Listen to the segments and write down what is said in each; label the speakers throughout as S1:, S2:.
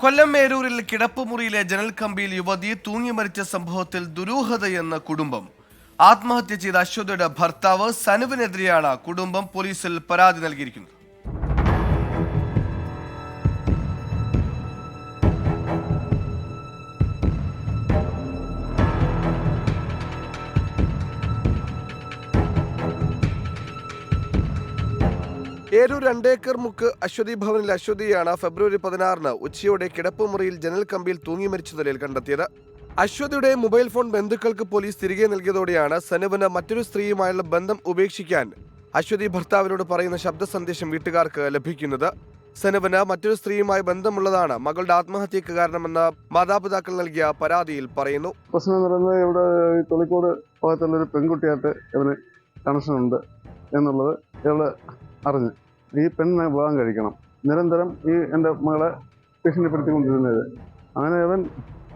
S1: കൊല്ലം മേരൂരിൽ കിടപ്പുമുറിയിലെ ജനൽ കമ്പിയിൽ യുവതി തൂങ്ങി മരിച്ച സംഭവത്തിൽ ദുരൂഹതയെന്ന കുടുംബം. ആത്മഹത്യ ചെയ്ത അശ്വതിയുടെ ഭർത്താവ് സനുവിനെതിരെയാണ് കുടുംബം പോലീസിൽ പരാതി നൽകിയിരിക്കുന്നത്. ഏരൂർ രണ്ടേക്കർ മുക്ക് അശ്വതി ഭവനിൽ അശ്വതിയാണ് ഫെബ്രുവരി പതിനാറിന് ഉച്ചയോടെ കിടപ്പുമുറിയിൽ ജനൽ കമ്പിയിൽ തൂങ്ങി മരിച്ച നിലയിൽ കണ്ടെത്തിയത്. അശ്വതിയുടെ മൊബൈൽ ഫോൺ ബന്ധുക്കൾക്ക് പോലീസ് തിരികെ നൽകിയതോടെയാണ് സനുവിന് മറ്റൊരു സ്ത്രീയുമായുള്ള ബന്ധം ഉപേക്ഷിക്കാൻ അശ്വതി ഭർത്താവിനോട് പറയുന്ന ശബ്ദ സന്ദേശം വീട്ടുകാർക്ക് ലഭിക്കുന്നത്. സനുവിന് മറ്റൊരു സ്ത്രീയുമായി ബന്ധമുള്ളതാണ് മകളുടെ ആത്മഹത്യക്ക് കാരണമെന്ന് മാതാപിതാക്കൾ നൽകിയ പരാതിയിൽ പറയുന്നു.
S2: പ്രശ്നം ഇവിടെ തൊളിക്കോട് ഭാഗത്തുള്ള ഒരു പെൺകുട്ടിയായിട്ട് ഇവന് കണക്ഷൻ ഉണ്ട് എന്നുള്ളത് ഇവൾ അറിഞ്ഞ്. ഈ പെണ്ണിനെ വിവാഹം കഴിക്കണം. നിരന്തരം ഈ എന്റെ മകളെ ഭീഷണിപ്പെടുത്തിക്കൊണ്ടിരുന്നത്. അങ്ങനെ അവൻ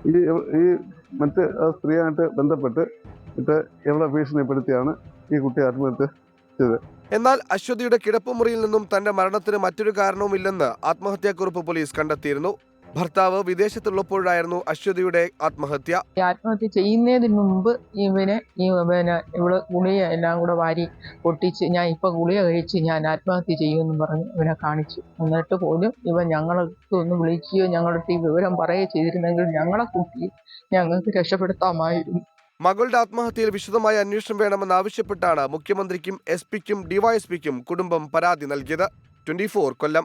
S2: ഈ ഈ മറ്റ് സ്ത്രീയായിട്ട് ബന്ധപ്പെട്ട് ഇട്ട് എവിടെ ഭീഷണിപ്പെടുത്തിയാണ് ഈ കുട്ടി ആത്മഹത്യ ചെയ്തത്.
S1: എന്നാൽ അശ്വതിയുടെ കിടപ്പുമുറിയിൽ നിന്നും തന്റെ മരണത്തിന് മറ്റൊരു കാരണവുമില്ലെന്ന് ആത്മഹത്യാക്കുറിപ്പ് പോലീസ് കണ്ടെത്തിയിരുന്നു. ഭർത്താവ് വിദേശത്തുള്ളപ്പോഴായിരുന്നു അശ്വതിയുടെ ആത്മഹത്യ.
S3: ഈ ആത്മഹത്യ ചെയ്യുന്നതിന് മുമ്പ് ഇവനെ ഈ പിന്നെ ഇവൾ ഗുളിക എല്ലാം കൂടെ വാരി പൊട്ടിച്ച് ഞാൻ ഇപ്പൊ ഗുളിക കഴിച്ച് ഞാൻ ആത്മഹത്യ ചെയ്യുമെന്ന് പറഞ്ഞ് ഇവനെ കാണിച്ചു. എന്നിട്ട് പോലും ഇവൻ ഞങ്ങൾക്ക് ഒന്ന് വിളിക്കുകയോ ഞങ്ങളുടെ ഈ വിവരം പറയുകയോ ചെയ്തിരുന്നെങ്കിൽ ഞങ്ങളെ കുട്ടി ഞങ്ങൾക്ക് രക്ഷപ്പെടുത്താമായിരുന്നു.
S1: മകളുടെ ആത്മഹത്യയിൽ വിശദമായ അന്വേഷണം വേണമെന്ന് ആവശ്യപ്പെട്ടാണ് മുഖ്യമന്ത്രിക്കും എസ് പിക്കും ഡിവൈഎസ്പിക്കും കുടുംബം പരാതി നൽകിയത്. ട്വന്റി കൊല്ലം.